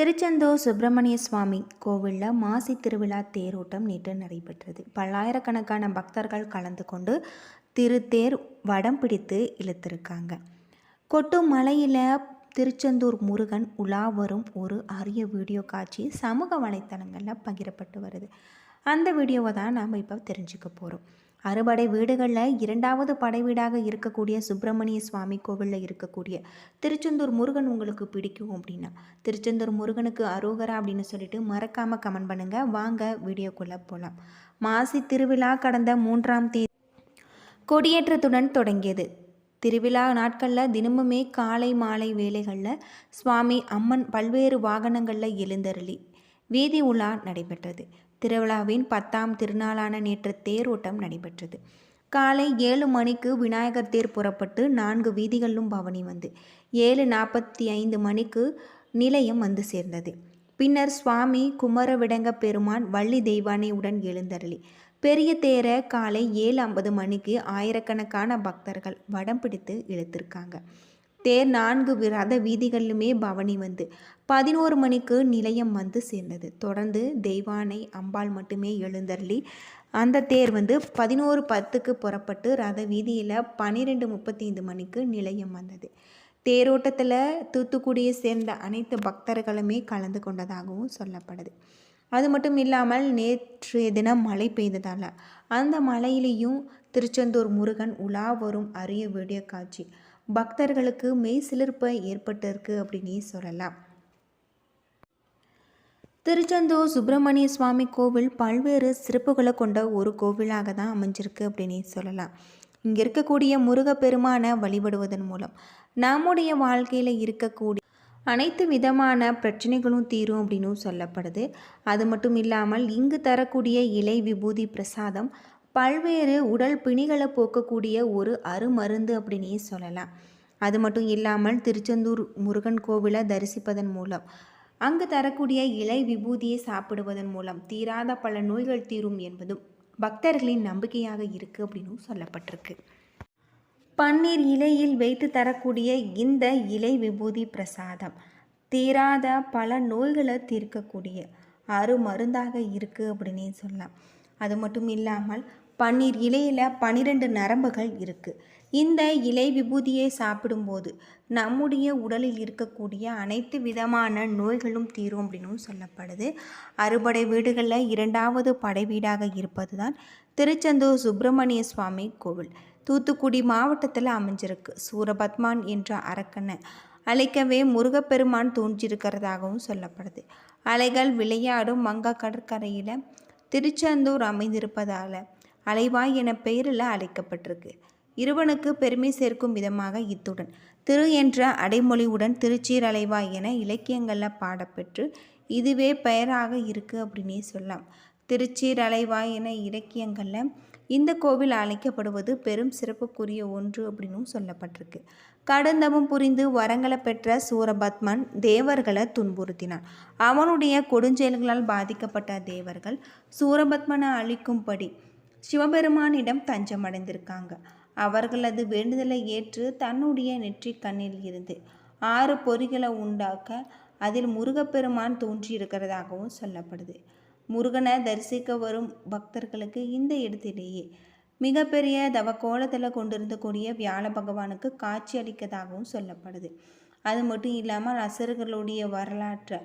திருச்செந்தூர் சுப்பிரமணிய சுவாமி கோவிலில் மாசி திருவிழா தேரோட்டம் நேற்று நடைபெற்றது. பல்லாயிரக்கணக்கான பக்தர்கள் கலந்து கொண்டு திருத்தேர் வடம் பிடித்து இழுத்திருக்காங்க. கொட்டும் மலையில் திருச்செந்தூர் முருகன் உலா வரும் ஒரு அரிய வீடியோ காட்சி சமூக வலைத்தளங்களில் பகிரப்பட்டு வருது. அந்த வீடியோவை தான் நாம் இப்போ தெரிஞ்சுக்க போகிறோம் அறுபடை வீடுகளில் இரண்டாவது படை வீடாக இருக்கக்கூடிய சுப்பிரமணிய சுவாமி கோவிலில் இருக்கக்கூடிய திருச்செந்தூர் முருகன் உங்களுக்கு பிடிக்கும் அப்படின்னா திருச்செந்தூர் முருகனுக்கு அரோகரா அப்படின்னு சொல்லிட்டு மறக்காமல் கமெண்ட் பண்ணுங்கள் வாங்க வீடியோக்குள்ளே போகலாம் மாசி திருவிழா கடந்த மூன்றாம் தேதி கொடியேற்றத்துடன் தொடங்கியது. திருவிழா நாட்களில் தினமுமே காலை மாலை வேலைகளில் சுவாமி அம்மன் பல்வேறு வாகனங்களில் எழுந்தருளி வீதி உலா நடைபெற்றது. திருவிழாவின் பத்தாம் திருநாளான நேற்று தேரோட்டம் நடைபெற்றது. காலை ஏழு மணிக்கு விநாயகர் தேர் புறப்பட்டு நான்கு வீதிகளிலும் பவனி வந்து ஏழு நாற்பத்தி ஐந்து மணிக்கு நிலையம் வந்து சேர்ந்தது. பின்னர் சுவாமி குமரவிடங்க பெருமான் வள்ளி தெய்வானையுடன் எழுந்தருளி. பெரிய தேரை காலை ஏழு ஐம்பது மணிக்கு ஆயிரக்கணக்கான பக்தர்கள் வடம் பிடித்து இழுத்திருக்காங்க. தேர் நான்கு ரத வீதிகளிலுமே பவனி வந்து. பதினோரு மணிக்கு நிலையம் வந்து சேர்ந்தது. தொடர்ந்து தெய்வானை அம்பாள் மட்டுமே எழுந்தருளி அந்த தேர் வந்து பதினோரு பத்துக்கு புறப்பட்டு ரத வீதியில் பன்னிரெண்டு முப்பத்தைந்து மணிக்கு நிலையம் வந்தது. தேரோட்டத்தில் தூத்துக்குடியை சேர்ந்த அனைத்து பக்தர்களுமே கலந்து கொண்டதாகவும் சொல்லப்படுது. அது மட்டும் இல்லாமல் நேற்றைய தினம் மழை பெய்ததால் அந்த மழையிலையும் திருச்செந்தூர் முருகன் உலா வரும் அரிய வீடியோ காட்சி பக்தர்களுக்கு மெய் சிலிர்ப்பை ஏற்பட்டிருக்கு அப்படின்னே சொல்லலாம். திருச்செந்தூர் சுப்பிரமணிய சுவாமி கோவில் பல்வேறு சிறப்புகளை கொண்ட ஒரு கோவிலாக தான் அமைஞ்சிருக்கு அப்படின்னு சொல்லலாம். இங்கே இருக்கக்கூடிய முருகப்பெருமானை வழிபடுவதன் மூலம் நம்முடைய வாழ்க்கையில் இருக்கக்கூடிய அனைத்து விதமான பிரச்சனைகளும் தீரும் அப்படின்னும் சொல்லப்படுது. அது மட்டும் இல்லாமல் இங்கு தரக்கூடிய இலை விபூதி பிரசாதம் பல்வேறு உடல் பிணிகளை போக்கக்கூடிய ஒரு அருமருந்து அப்படின்னே சொல்லலாம். அது மட்டும் இல்லாமல் திருச்செந்தூர் முருகன் கோவிலை தரிசிப்பதன் மூலம் அங்கு தரக்கூடிய இலை விபூதியை சாப்பிடுவதன் மூலம் தீராத பல நோய்கள் தீரும் என்பதும் பக்தர்களின் நம்பிக்கையாக இருக்குது அப்படின்னும் சொல்லப்பட்டிருக்கு. பன்னீர் இலையில் வைத்து தரக்கூடிய இந்த இலை விபூதி பிரசாதம் தீராத பல நோய்களை தீர்க்கக்கூடிய அருமருந்தாக இருக்குது அப்படின்னே சொல்லலாம். அது மட்டும் இல்லாமல் பன்னீர் இலையில் பன்னிரெண்டு நரம்புகள் இருக்குது இந்த இலை விபூதியை சாப்பிடும்போது நம்முடைய உடலில் இருக்கக்கூடிய அனைத்து விதமான நோய்களும் தீரும் அப்படின்னும் சொல்லப்படுது. அறுபடை வீடுகளில் இரண்டாவது படை வீடாக இருப்பது தான் திருச்செந்தூர் சுப்பிரமணிய சுவாமி கோவில். தூத்துக்குடி மாவட்டத்தில் அமைஞ்சிருக்கு. சூரபத்மான் என்ற அரக்கனை அழைக்கவே முருகப்பெருமான் தோன்றியிருக்கிறதாகவும் சொல்லப்படுது. அலைகள் விளையாடும் மங்கா கடற்கரையில் திருச்செந்தூர் அமைந்திருப்பதால் அலைவாய் என பெயரில் அழைக்கப்பட்டிருக்கு. இருவனுக்கு பெருமை சேர்க்கும் விதமாக இத்துடன். திரு என்ற அடைமொழியுடன் திருச்சீர் அலைவாய் என இலக்கியங்களில் பாடப்பெற்று இதுவே பெயராக இருக்குது அப்படின்னே சொல்லலாம். திருச்சீர் அலைவாய் என இலக்கியங்களில் இந்த கோவில் அழைக்கப்படுவது பெரும் சிறப்புக்குரிய ஒன்று அப்படின்னும் சொல்லப்பட்டிருக்கு. கடந்தமும் புரிந்து வரங்களை பெற்ற சூரபத்மன் தேவர்களை துன்புறுத்தினான். அவனுடைய கொடுஞ்செயல்களால் பாதிக்கப்பட்ட தேவர்கள் சூரபத்மனை அழிக்கும்படி சிவபெருமானிடம் தஞ்சமடைந்திருக்காங்க. அவர்களது வேண்டுதலை ஏற்று தன்னுடைய நெற்றிக் கண்ணில் இருந்து ஆறு பொறிகளை உண்டாக்க அதில் முருகப்பெருமான் தோன்றியிருக்கிறதாகவும் சொல்லப்படுது. முருகனை தரிசிக்க வரும் பக்தர்களுக்கு இந்த இடத்திலேயே மிகப்பெரிய தவ கோலத்தில் கொண்டிருந்தக்கூடிய வியாழ பகவானுக்கு காட்சி அளிக்கதாகவும் சொல்லப்படுது. அது மட்டும் இல்லாமல் அசுரர்களுடைய வரலாற்றை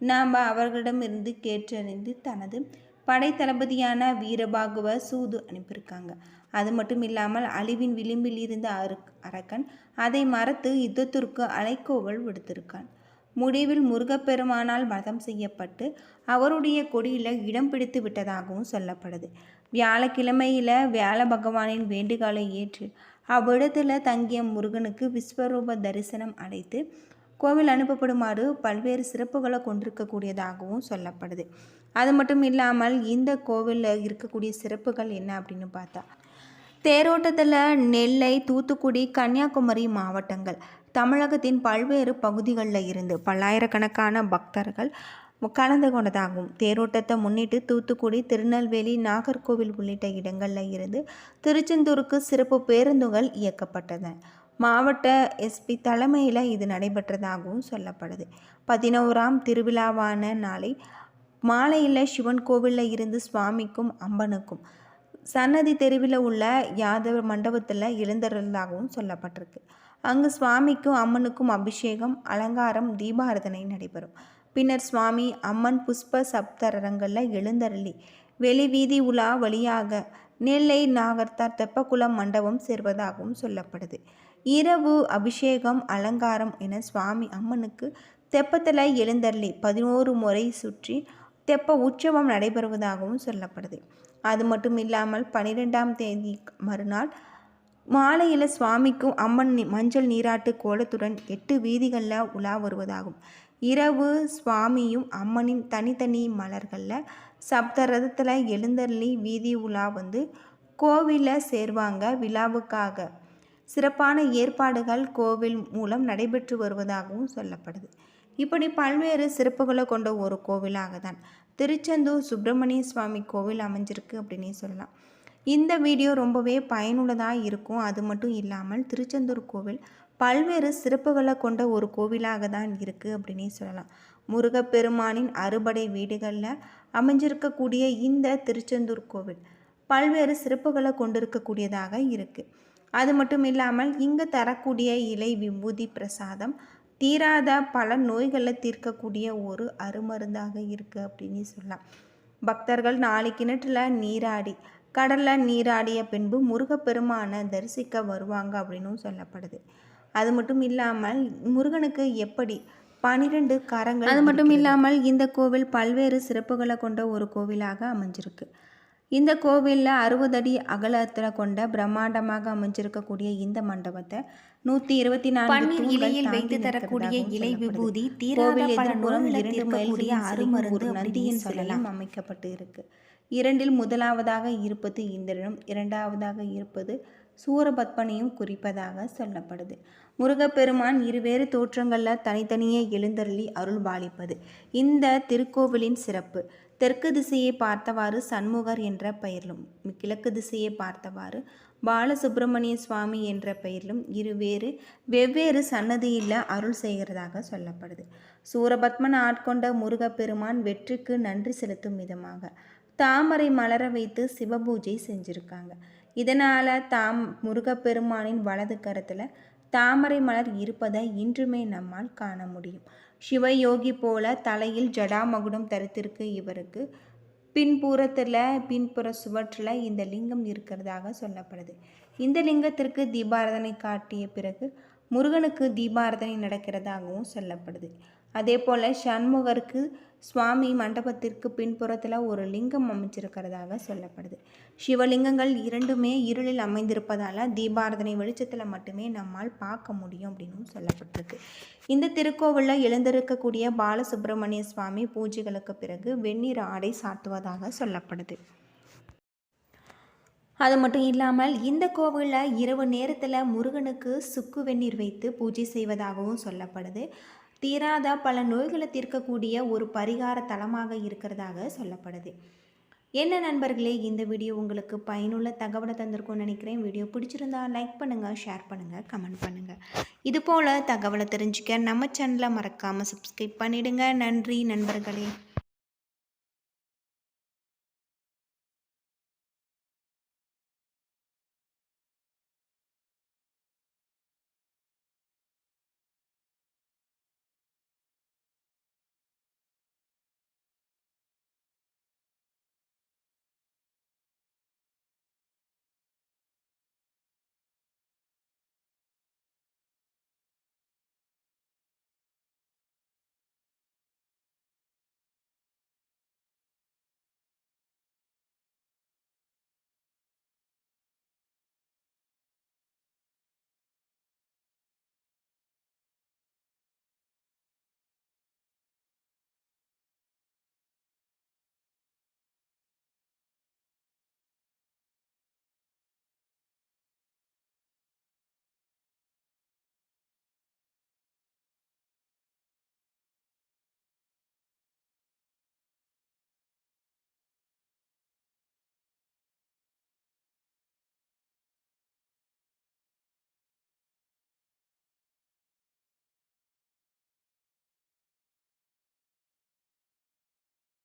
நாம் அவர்களிடமிருந்து கேட்டறிந்து தனது படைத்தளபதியான வீரபாகுவ சூது அனுப்பியிருக்காங்க. அது மட்டும் இல்லாமல் அழிவின் விளிம்பில் இருந்த அரு அரக்கன் அதை மறத்து யுத்தத்திற்கு அலைக்கோவல் விடுத்திருக்கான். முடிவில் முருகப்பெருமானால் வதம் செய்யப்பட்டு அவருடைய கொடியில் இடம் பிடித்து விட்டதாகவும் சொல்லப்படுது. வியாழக்கிழமையில் வியாழ பகவானின் வேண்டுகோளை ஏற்று அவ்விடத்தில் தங்கிய முருகனுக்கு விஸ்வரூப தரிசனம் அடைத்து கோவில் அனுப்பப்படுமாறு பல்வேறு சிறப்புகளை கொண்டிருக்கக்கூடியதாகவும் சொல்லப்படுது. அது மட்டும் இல்லாமல் இந்த கோவிலில் இருக்கக்கூடிய சிறப்புகள் என்ன அப்படின்னு பார்த்தா தேரோட்டத்தில் நெல்லை தூத்துக்குடி கன்னியாகுமரி மாவட்டங்கள் தமிழகத்தின் பல்வேறு பகுதிகளில் இருந்து பல்லாயிரக்கணக்கான பக்தர்கள் கலந்து கொண்டதாகும் தேரோட்டத்தை முன்னிட்டு தூத்துக்குடி திருநெல்வேலி நாகர்கோவில் உள்ளிட்ட இடங்களில் இருந்து திருச்செந்தூருக்கு சிறப்பு பேருந்துகள் இயக்கப்பட்டன. மாவட்ட எஸ்பி தலைமையில் இது நடைபெற்றதாகவும் சொல்லப்படுது. பதினோராம் திருவிழாவான நாளை மாலையில் சிவன் கோவிலில் இருந்து சுவாமிக்கும் அம்பனுக்கும் சன்னதி தெருவில் உள்ள யாதவ மண்டபத்தில் எழுந்தருளதாகவும் சொல்லப்பட்டிருக்கு. அங்கு சுவாமிக்கும் அம்மனுக்கும் அபிஷேகம் அலங்காரம் தீபாரதனை நடைபெறும். பின்னர் சுவாமி அம்மன் புஷ்ப சப்தரங்களில் எழுந்தருளி வெளி வீதி உலா வழியாக நெல்லை நாகர்த்தார் தெப்பக்குளம் மண்டபம் சேர்வதாகவும் சொல்லப்படுது. இரவு அபிஷேகம் அலங்காரம் என சுவாமி அம்மனுக்கு தெப்பத்தில் எழுந்தள்ளி பதினோரு முறை சுற்றி தெப்ப உற்சவம் நடைபெறுவதாகவும் சொல்லப்படுது. அது மட்டும் இல்லாமல் பன்னிரெண்டாம் தேதி மறுநாள் மாலையில் சுவாமிக்கும் அம்மன் மஞ்சள் நீராட்டு கோலத்துடன் எட்டு வீதிகளில் உலா வருவதாகும். இரவு சுவாமியும் அம்மனின் தனித்தனி மலர்களில் சப்த ரதத்தில் எழுந்தருளி வீதி உலா வந்து கோவிலில் சேர்வாங்க. விழாவுக்காக சிறப்பான ஏற்பாடுகள் கோவில் மூலம் நடைபெற்று வருவதாகவும் சொல்லப்படுது. இப்படி பல்வேறு சிறப்புகளை கொண்ட ஒரு கோவிலாக தான் திருச்செந்தூர் சுப்பிரமணிய சுவாமி கோவில் அமைஞ்சிருக்கு அப்படின்னே சொல்லலாம். இந்த வீடியோ ரொம்பவே பயனுள்ளதாக இருக்கும். அது மட்டும் இல்லாமல் திருச்செந்தூர் கோவில் பல்வேறு சிறப்புகளை கொண்ட ஒரு கோவிலாக தான் இருக்குது அப்படின்னே சொல்லலாம். முருகப்பெருமானின் அறுபடை வீடுகளில் அமைஞ்சிருக்கக்கூடிய இந்த திருச்செந்தூர் கோவில் பல்வேறு சிறப்புகளை கொண்டிருக்கக்கூடியதாக இருக்குது அது மட்டும் இல்லாமல் இங்கு தரக்கூடிய இலை விபூதி பிரசாதம் தீராத பல நோய்களை தீர்க்கக்கூடிய ஒரு அருமருந்தாக இருக்குது அப்படின்னு சொல்லலாம். பக்தர்கள் நாலு கிணற்றுல நீராடி கடலில் நீராடிய பின்பு முருகப்பெருமானை தரிசிக்க வருவாங்க அப்படின்னும் சொல்லப்படுது. அது மட்டும் இல்லாமல் முருகனுக்கு எப்படி பனிரெண்டு கரங்கள் அது மட்டும் இல்லாமல் இந்த கோவில் பல்வேறு சிறப்புகளை கொண்ட ஒரு கோவிலாக அமைஞ்சிருக்கு. இந்த கோவிலில் அறுபது அடி அகலத்தில் கொண்ட பிரம்மாண்டமாக அமைஞ்சிருக்கக்கூடிய இந்த மண்டபத்தை நூற்றி இருபத்தி நான்கு இலையில் வைத்து தரக்கூடிய இலை. விபூதி கோவில் நோய்களை இரண்டு மயில்களின் அருமருந்து நந்தியின் சிலையும் அமைக்கப்பட்டு இருக்கு. இரண்டில் முதலாவதாக இருப்பது இந்திரனும் இரண்டாவதாக இருப்பது சூரபத்மனையும் குறிப்பதாக சொல்லப்படுது. முருகப்பெருமான் இருவேறு தோற்றங்களில் தனித்தனியே எழுந்தருளி அருள் பாலிப்பது இந்த திருக்கோவிலின் சிறப்பு. தெற்கு திசையை பார்த்தவாறு சண்முகர் என்ற பெயரிலும் கிழக்கு திசையை பார்த்தவாறு பாலசுப்பிரமணிய சுவாமி என்ற பெயரிலும் இருவேறு வெவ்வேறு சன்னதியில் அருள் செய்கிறதாக சொல்லப்படுது. சூரபத்மன் ஆட்கொண்ட முருகப்பெருமான் வெற்றிக்கு நன்றி செலுத்தும் விதமாக தாமரை மலர வைத்து சிவபூஜை செஞ்சுருக்காங்க. இதனால் தாம் முருகப்பெருமானின் வலது கரத்தில் தாமரை மலர் இருப்பதை இன்றுமே நம்மால் காண முடியும். சிவயோகி போல தலையில் ஜடாமகுடம் தரித்திருக்கு இவருக்கு. பின்புறத்தில் பின்புற சுவற்றில் இந்த லிங்கம் இருக்கிறதாக சொல்லப்படுது. இந்த லிங்கத்திற்கு தீபாரதனை காட்டிய பிறகு முருகனுக்கு தீபாரதனை நடக்கிறதாகவும் சொல்லப்படுது. அதே போல் சண்முகருக்கு சுவாமி மண்டபத்திற்கு பின்புறத்தில் ஒரு லிங்கம் அமைச்சிருக்கிறதாக சொல்லப்படுது. சிவலிங்கங்கள் இரண்டுமே இருளில் அமைந்திருப்பதால் தீபாரதனை வெளிச்சத்தில் மட்டுமே நம்மால் பார்க்க முடியும் அப்படின்னு சொல்லப்பட்டிருக்கு. இந்த திருக்கோவிலில் எழுந்திருக்கக்கூடிய பாலசுப்பிரமணிய சுவாமி பூஜைகளுக்கு பிறகு வெந்நீர் ஆடை சாத்துவதாக சொல்லப்படுது. அது மட்டும் இல்லாமல் இந்த கோவிலில் இரவு நேரத்தில் முருகனுக்கு சுக்கு வெந்நீர் வைத்து பூஜை செய்வதாகவும் சொல்லப்படுது. தீராத பல நோய்களை தீர்க்கக்கூடிய ஒரு பரிகார தலமாக இருக்கிறதாக சொல்லப்படுது. என்ன நண்பர்களே இந்த வீடியோ உங்களுக்கு பயனுள்ள தகவலை தந்திருக்கும்னு நினைக்கிறேன். வீடியோ பிடிச்சிருந்தா லைக் பண்ணுங்கள் ஷேர் பண்ணுங்கள் கமெண்ட் பண்ணுங்கள் இது போல் தகவலை தெரிஞ்சுக்க நம்ம சேனலை மறக்காமல் சப்ஸ்கிரைப் பண்ணிவிடுங்க நன்றி நண்பர்களே.